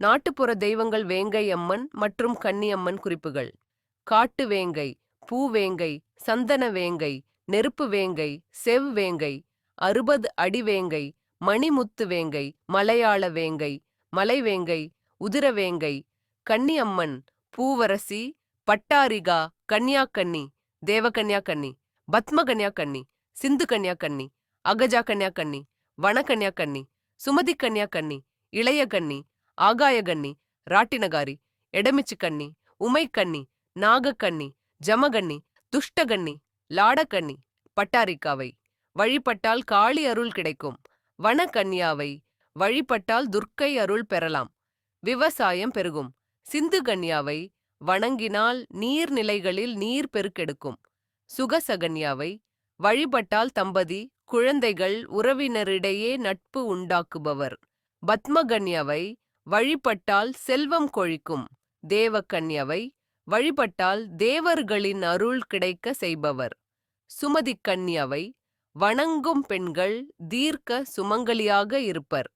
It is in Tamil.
நாட்டுப்புற தெய்வங்கள் வேங்கை அம்மன் மற்றும் கன்னியம்மன் குறிப்புகள். காட்டு வேங்கை பூவேங்கை சந்தன வேங்கை நெருப்பு வேங்கை செவ்வேங்கை அறுபது அடி வேங்கை மணிமுத்து வேங்கை மலையாள வேங்கை மலைவேங்கை உதிரவேங்கை கன்னியம்மன் பூவரசி பட்டாரிகா கன்னியாக்கன்னி தேவகன்யாக்கன்னி பத்மகன்யாக்கன்னி சிந்து கன்யாக்கன்னி அகஜா கன்யாக்கன்னி வனகன்யாக்கன்னி சுமதி கன்யாக்கன்னி இளைய கன்னி ஆகாயகன்னி ராட்டினகாரி எடமிச்சுக்கண்ணி உமைக்கன்னி நாகக்கண்ணி ஜமகண்ணி துஷ்டகண்ணி லாடக்கண்ணி பட்டாரிக்காவை. வழிபட்டால் காளி அருள் கிடைக்கும். வனகன்யாவை வழிபட்டால் துர்க்கை அருள் பெறலாம். விவசாயம் பெருகும். சிந்து கன்யாவை வணங்கினால் நீர்நிலைகளில் நீர் பெருக்கெடுக்கும். சுகசகன்யாவை வழிபட்டால் தம்பதி குழந்தைகள் உறவினரிடையே நட்பு உண்டாக்குபவர். பத்மகன்யாவை வழிபட்டால் செல்வம் கொழிக்கும். தேவக்கன்யவை வழிபட்டால் தேவர்களின் அருள் கிடைக்க செய்பவர். சுமதிக்கன்யவை வணங்கும் பெண்கள் தீர்க்க சுமங்கலியாக இருப்பர்.